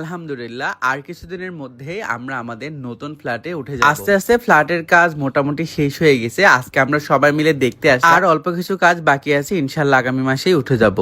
আলহামদুলিল্লাহ, আর কিছুদিনের মধ্যে আমরা আমাদের নতুন ফ্ল্যাটে উঠে যাব। আস্তে আস্তে ফ্ল্যাটের কাজ মোটামুটি শেষ হয়ে গেছে। আজকে আমরা সবাই মিলে দেখতে আসি। আর অল্প কিছু কাজ বাকি আছে, ইনশাল্লাহ আগামী মাসেই উঠে যাব।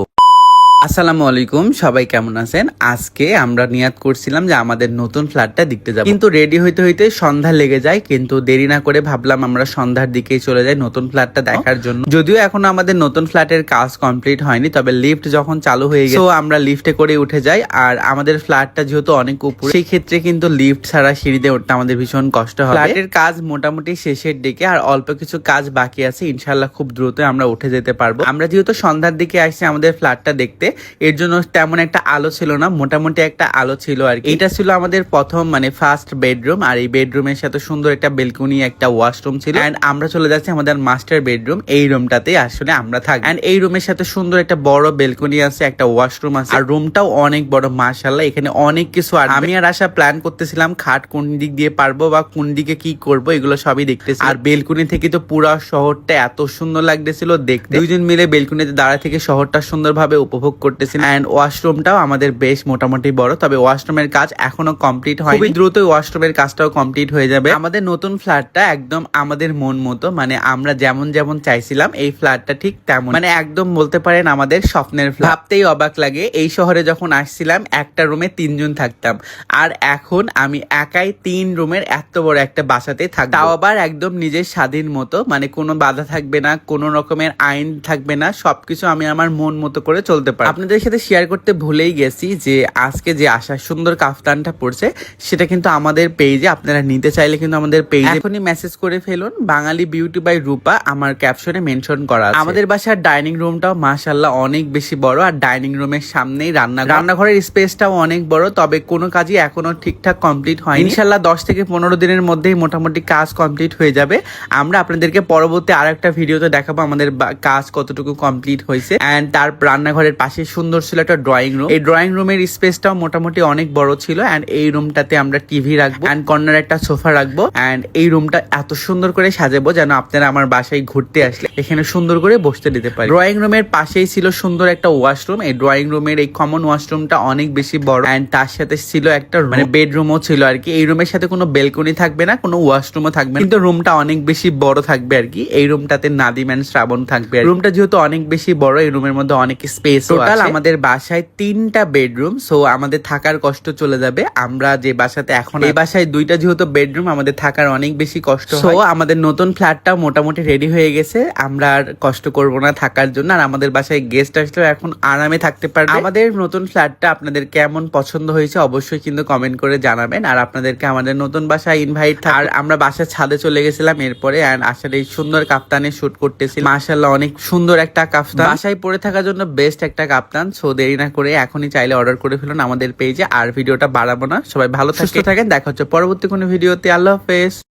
আসসালামু আলাইকুম, সবাই কেমন আছেন? আজকে আমরা নিয়াত করছিলাম যে আমাদের নতুন ফ্ল্যাটটা দেখতে যাব। কিন্তু রেডি হইতে হইতে সন্ধ্যা লেগে যায়, কিন্তু দেরি না করে ভাবলাম আমরা সন্ধ্যার দিকেই চলে যাই নতুন ফ্ল্যাটটা দেখার জন্য। যদিও এখনও আমাদের নতুন ফ্ল্যাটের কাজ কমপ্লিট হয়নি, তবে লিফট যখন চালু হয়ে গেছে আমরা লিফটে করে উঠে যাই। আর আমাদের ফ্ল্যাটটা যেহেতু অনেক উপরে, সেই ক্ষেত্রে কিন্তু লিফট ছাড়া সিঁড়িতে উঠতে আমাদের ভীষণ কষ্ট হয় ফ্ল্যাটের কাজ মোটামুটি শেষের দিকে, আর অল্প কিছু কাজ বাকি আছে। ইনশাল্লাহ খুব দ্রুত আমরা উঠে যেতে পারব। আমরা যেহেতু সন্ধ্যার দিকে আসছি আমাদের ফ্ল্যাটটা দেখতে এর জন্য তেমন একটা আলো ছিল না, মোটামুটি একটা আলো ছিল আর এটা ছিল আমাদের প্রথম মানে ফার্স্ট বেডরুম আর এই বেডরুমের সাথে সুন্দর একটা বেলকনি একটা ওয়াশরুম ছিল। এন্ড আমরা চলে যাচ্ছি আমাদের মাস্টার বেডরুম এই রুমটাতে আসলে আমরা থাকি এন্ড এই রুমের সাথে সুন্দর একটা বড় বেলকনি আছে, একটা ওয়াশরুম আছে। আর রুমটাও অনেক বড় মাশাল্লাহ এখানে অনেক কিছু আর আমি আর আশা প্ল্যান করতেছিলাম খাট কোন দিক দিয়ে পারব বা কোন দিকে কি করব, এগুলো সবই দেখতেছি। আর বেলকুনি থেকে তো পুরো শহরটা এত সুন্দর লাগতেছিল দেখতে। দুইজন মিলে বেলকুনিতে দাঁড়া থেকে শহরটা সুন্দরভাবে উপভোগ করতেছি অ্যান্ড ওয়াশরুমটাও আমাদের বেশ মোটামুটি বড় তবে ওয়াশরুমের কাজ এখনও কমপ্লিট হয় খুবই দ্রুত ওয়াশরুমের কাজটাও কমপ্লিট হয়ে যাবে। আমাদের নতুন ফ্ল্যাটটা একদম আমাদের মন মতো মানে আমরা যেমন যেমন চাইছিলাম এই ফ্ল্যাটটা ঠিক তেমন। মানে একদম বলতে পারেন আমাদের স্বপ্নের ফ্ল্যাট ভাবতেই অবাক লাগে এই শহরে যখন আসছিলাম একটা রুমে তিনজন থাকতাম। আর এখন আমি একাই তিন রুমের এত বড় একটা বাসাতে থাকব। তাও আবার একদম নিজের স্বাধীন মতো মানে কোনো বাধা থাকবে না কোনো রকমের আইন থাকবে না সবকিছু আমি আমার মন মতো করে চলতে পারি আপনাদের সাথে শেয়ার করতে ভুলেই গেছি যে আজকে যে আশা সুন্দর কাফতানটা পড়ছে সেটা কিন্তু আমাদের পেজে আপনারা নিতে চাইলে কিন্তু আমাদের পেজে এখনই মেসেজ করে ফেলুন। বাঙালি বিউটি বাই রূপা আমার ক্যাপশনে মেনশন করা আমাদের বাসার ডাইনিং রুমটাও মাশাল্লাহ অনেক বেশি বড় আর ডাইনিং রুমের সামনেই রান্না রান্নাঘরের স্পেসটাও অনেক বড় তবে কোনো কাজই এখনও ঠিকঠাক কমপ্লিট হয় ইনশাল্লাহ দশ থেকে পনেরো দিনের মধ্যেই মোটামুটি কাজ কমপ্লিট হয়ে যাবে। আমরা আপনাদেরকে পরবর্তী আর একটা ভিডিওতে দেখাবো আমাদের কাজ কতটুকু কমপ্লিট হয়েছে। এন্ড তার রান্নাঘরের পাশে সুন্দর ছিল একটা ড্রয়িং রুম এই ড্রয়িং রুমের স্পেসটাও মোটামুটি অনেক বড় ছিল এন্ড এই রুমটাতে আমরা টিভি রাখব এন্ড কর্নার একটা সোফা রাখব এন্ড এই রুমটা এত সুন্দর করে সাজাবো যেন আপনারা আমার বাসায় ঘুরতে আসলে এখানে সুন্দর করে বসতে দিতে পারি। ড্রয়িং রুমের পাশেই ছিল সুন্দর একটা ওয়াশরুম এই ড্রয়িং রুমের এই কমন ওয়াশরুমটা অনেক বেশি বড় এন্ড তার সাথে ছিল একটা মানে বেডরুমও ছিল আর কি। এই রুমের সাথে কোনো বেলকনি থাকবে না, কোনো ওয়াশরুমও থাকবে কিন্তু রুমটা অনেক বেশি বড় থাকবে আর কি। এই রুমটাতে নাদিম এন্ড শ্রাবণ থাকবে। রুমটা যেহেতু অনেক বেশি বড়, এই রুমের মধ্যে অনেক স্পেস টোটাল আমাদের বাসায় তিনটা বেডরুম সো আমাদের থাকার কষ্ট চলে যাবে। আমরা যে বাসাতে এখন এই বাসায় দুইটা যেহেতু বেডরুম আমাদের থাকার অনেক বেশি কষ্ট সো আমাদের নতুন ফ্ল্যাটটা মোটামুটি রেডি হয়ে গেছে। আমরা আর কষ্ট করব না থাকার জন্য। আর আমাদের বাসায় গেস্ট আসলেও এখন আরামে থাকতে পারবে। আমাদের নতুন ফ্ল্যাটটা আপনাদের কেমন পছন্দ হয়েছে অবশ্যই কিন্তু কমেন্ট করে জানাবেন। আর আপনাদেরকে আমাদের নতুন বাসায় ইনভাইট আর আমরা বাসার ছাদে চলে গেছিলাম এরপরে এন্ড আসলে এই সুন্দর কাপ্তানে শুট করতেছি মাশাল্লাহ অনেক সুন্দর একটা কাপ্তান বাসায় পরে থাকার জন্য বেস্ট একটা কাপ্তান সো দেরি না করে এখনই চাইলে অর্ডার করে ফেলুন আমাদের পেজে আর ভিডিওটা বাড়াবো না। সবাই ভালো থাকতে থাকেন। দেখা হচ্ছে পরবর্তী কোনো ভিডিওতে। আল্লাহ হাফেজ।